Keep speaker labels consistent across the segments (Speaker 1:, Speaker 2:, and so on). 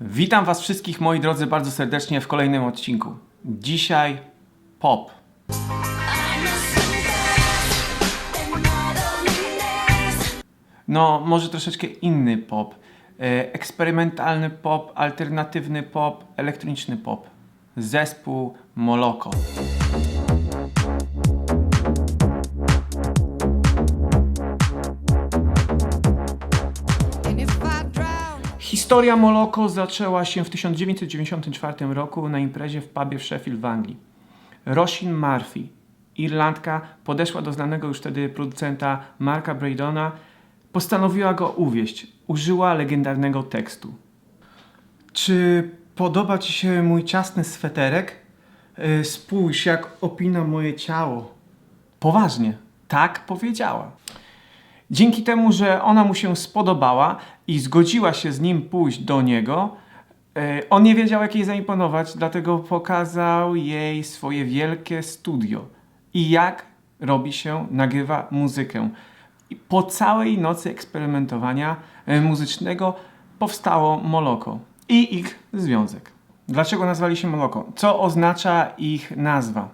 Speaker 1: Witam Was wszystkich, moi drodzy, bardzo serdecznie w kolejnym odcinku. Dzisiaj pop. No, może troszeczkę inny pop. E, Eksperymentalny pop, alternatywny pop, elektroniczny pop. Zespół Moloko. Historia Moloko zaczęła się w 1994 roku na imprezie w pubie w Sheffield w Anglii. Roisin Murphy, Irlandka, podeszła do znanego już wtedy producenta Marka Braydona, postanowiła go uwieść. Użyła legendarnego tekstu. Czy podoba Ci się mój ciasny sweterek? E, Spójrz, jak opina moje ciało. Poważnie, tak powiedziała. Dzięki temu, że ona mu się spodobała i zgodziła się z nim pójść do niego, e, on nie wiedział, jak jej zaimponować, dlatego pokazał jej swoje wielkie studio i jak robi się, nagrywa muzykę. I po całej nocy eksperymentowania e, muzycznego powstało Moloko i ich związek. Dlaczego nazwali się Moloko? Co oznacza ich nazwa?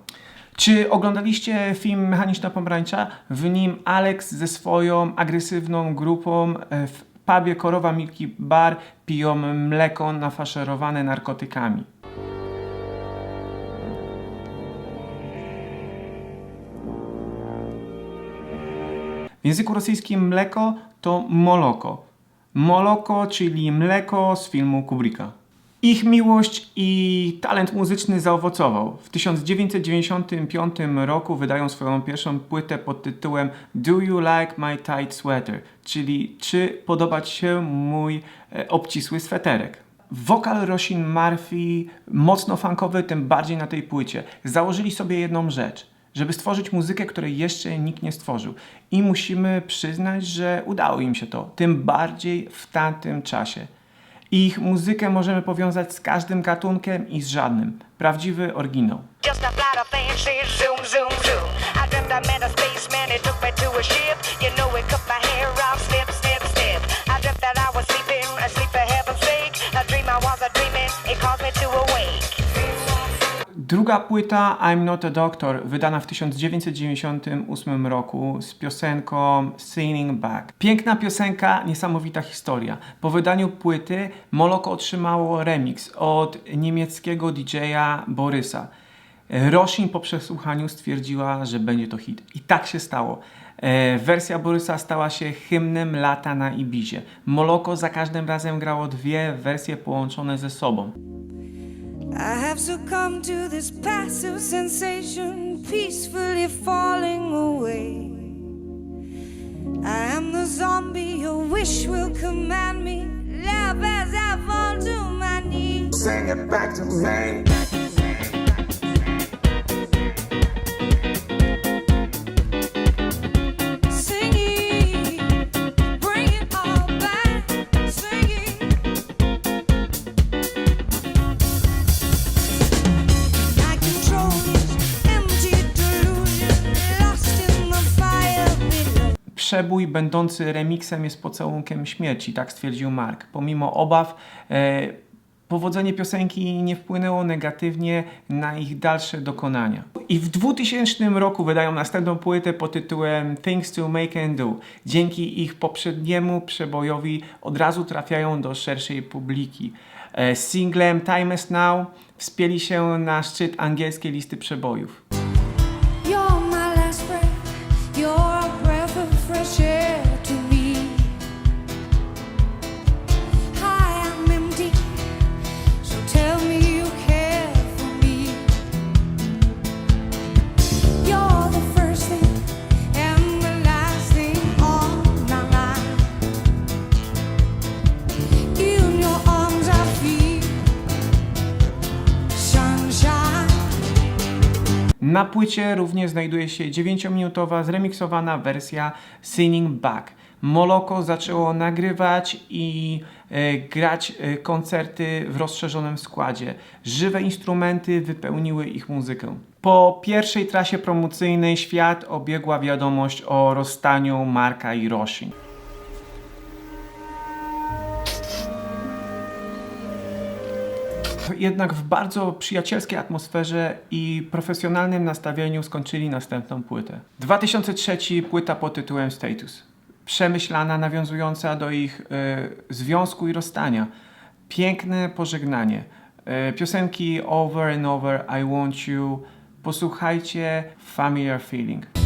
Speaker 1: Czy oglądaliście film Mechaniczna Pomarańcza? W nim Alex ze swoją agresywną grupą e, w pubie Korowa Milki Bar piją mleko nafaszerowane narkotykami. W języku rosyjskim mleko to moloko. Moloko, czyli mleko z filmu Kubricka. Ich miłość i talent muzyczny zaowocował. W 1995 roku wydają swoją pierwszą płytę pod tytułem Do You Like My Tight Sweater? Czyli czy podoba się mój e, obcisły sweterek? Wokal Roisin Murphy, mocno funkowy, tym bardziej na tej płycie. Założyli sobie jedną rzecz, żeby stworzyć muzykę, której jeszcze nikt nie stworzył. I musimy przyznać, że udało im się to, tym bardziej w tamtym czasie. Ich muzykę możemy powiązać z każdym gatunkiem i z żadnym. Prawdziwy oryginał. Druga płyta I'm Not a Doctor, wydana w 1998 roku z piosenką Singing Back. Piękna piosenka, niesamowita historia. Po wydaniu płyty Moloko otrzymało remix od niemieckiego DJ-a Borysa. Rosin po przesłuchaniu stwierdziła, że będzie to hit. I tak się stało. E, wersja Borysa stała się hymnem lata na Ibizie. Moloko za każdym razem grało dwie wersje połączone ze sobą.
Speaker 2: I have succumbed to this passive sensation, peacefully falling away. I am the zombie your wish will command me. Love as I fall to my knees.
Speaker 3: Sing it back to me.
Speaker 1: Przebój będący remixem jest pocałunkiem śmierci, tak stwierdził Mark. Pomimo obaw, e, powodzenie piosenki nie wpłynęło negatywnie na ich dalsze dokonania. I w 2000 roku wydają następną płytę pod tytułem Things to Make and Do. Dzięki ich poprzedniemu przebojowi od razu trafiają do szerszej publiki. E, z singlem Time is Now wspięli się na szczyt angielskiej listy przebojów. Na płycie również znajduje się 9-minutowa zremiksowana wersja Singing Back. Moloko zaczęło nagrywać i e, grać e, koncerty w rozszerzonym składzie. Żywe instrumenty wypełniły ich muzykę. Po pierwszej trasie promocyjnej świat obiegła wiadomość o rozstaniu Marka i Rosin. Jednak w bardzo przyjacielskiej atmosferze i profesjonalnym nastawieniu skończyli następną płytę. 2003 płyta pod tytułem Status. Przemyślana, nawiązująca do ich e, związku i rozstania. Piękne pożegnanie. E, piosenki Over and Over, I Want You. Posłuchajcie Familiar Feeling.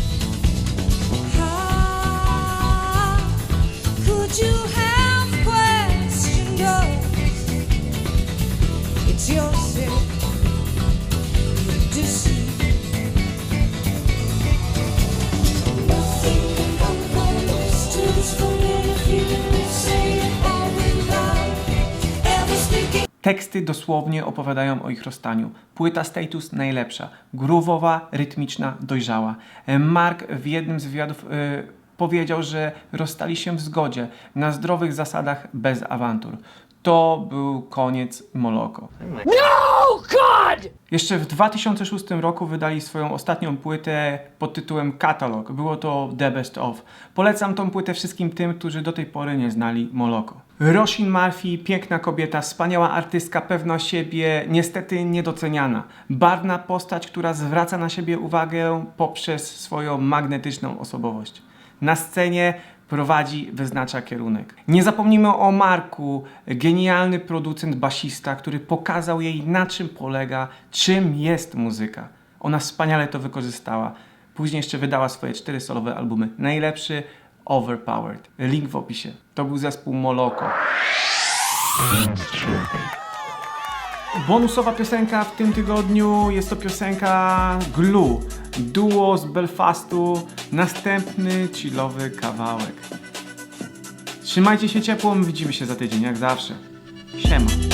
Speaker 1: Teksty dosłownie opowiadają o ich rozstaniu. Płyta Status najlepsza, groovowa, rytmiczna, dojrzała. E, Mark w jednym z wywiadów e, powiedział, że rozstali się w zgodzie, na zdrowych zasadach, bez awantur. To był koniec Moloko. Jeszcze w 2006 roku wydali swoją ostatnią płytę pod tytułem Catalog. Było to The Best Of. Polecam tą płytę wszystkim tym, którzy do tej pory nie znali Moloko. Roshin Murphy, piękna kobieta, wspaniała artystka, pewna siebie, niestety niedoceniana. Barwna postać, która zwraca na siebie uwagę poprzez swoją magnetyczną osobowość. Na scenie prowadzi, wyznacza kierunek. Nie zapomnijmy o Marku, genialny producent basista, który pokazał jej na czym polega, czym jest muzyka. Ona wspaniale to wykorzystała. Później jeszcze wydała swoje cztery solowe albumy. Najlepszy Overpowered. Link w opisie. To był zespół Moloko. Bonusowa piosenka w tym tygodniu jest to piosenka Glue. Duo z Belfastu. Następny chillowy kawałek. Trzymajcie się ciepło, my widzimy się za tydzień jak zawsze. Siema.